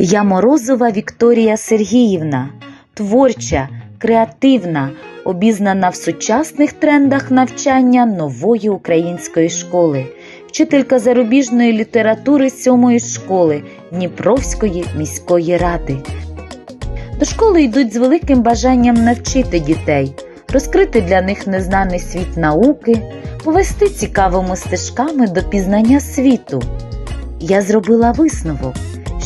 Я Морозова Вікторія Сергіївна, творча, креативна, обізнана в сучасних трендах навчання нової української школи, вчителька зарубіжної літератури сьомої школи Дніпровської міської ради. До школи йдуть з великим бажанням навчити дітей, розкрити для них незнаний світ науки, повести цікавими стежками до пізнання світу. Я зробила висновок,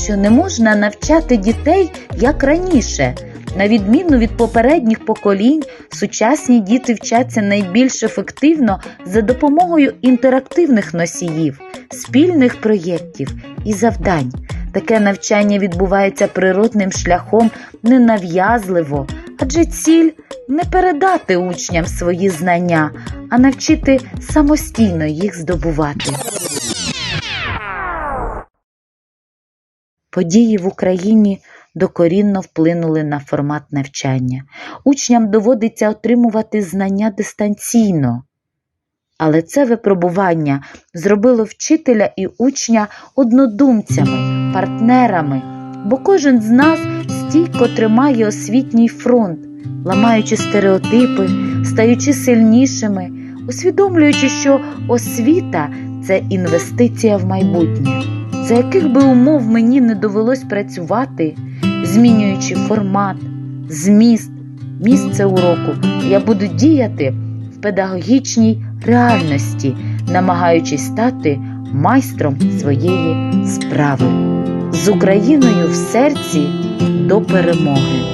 що не можна навчати дітей як раніше. На відміну від попередніх поколінь, сучасні діти вчаться найбільш ефективно за допомогою інтерактивних носіїв, спільних проєктів і завдань. Таке навчання відбувається природним шляхом ненав'язливо, адже ціль не передати учням свої знання, а навчити самостійно їх здобувати. Події в Україні докорінно вплинули на формат навчання. Учням доводиться отримувати знання дистанційно. Але це випробування зробило вчителя і учня однодумцями, партнерами, бо кожен з нас стійко тримає освітній фронт, ламаючи стереотипи, стаючи сильнішими, усвідомлюючи, що освіта це інвестиція в майбутнє, за яких би умов мені не довелось працювати, змінюючи формат, зміст, місце уроку, я буду діяти в педагогічній реальності, намагаючись стати майстром своєї справи з Україною в серці до перемоги.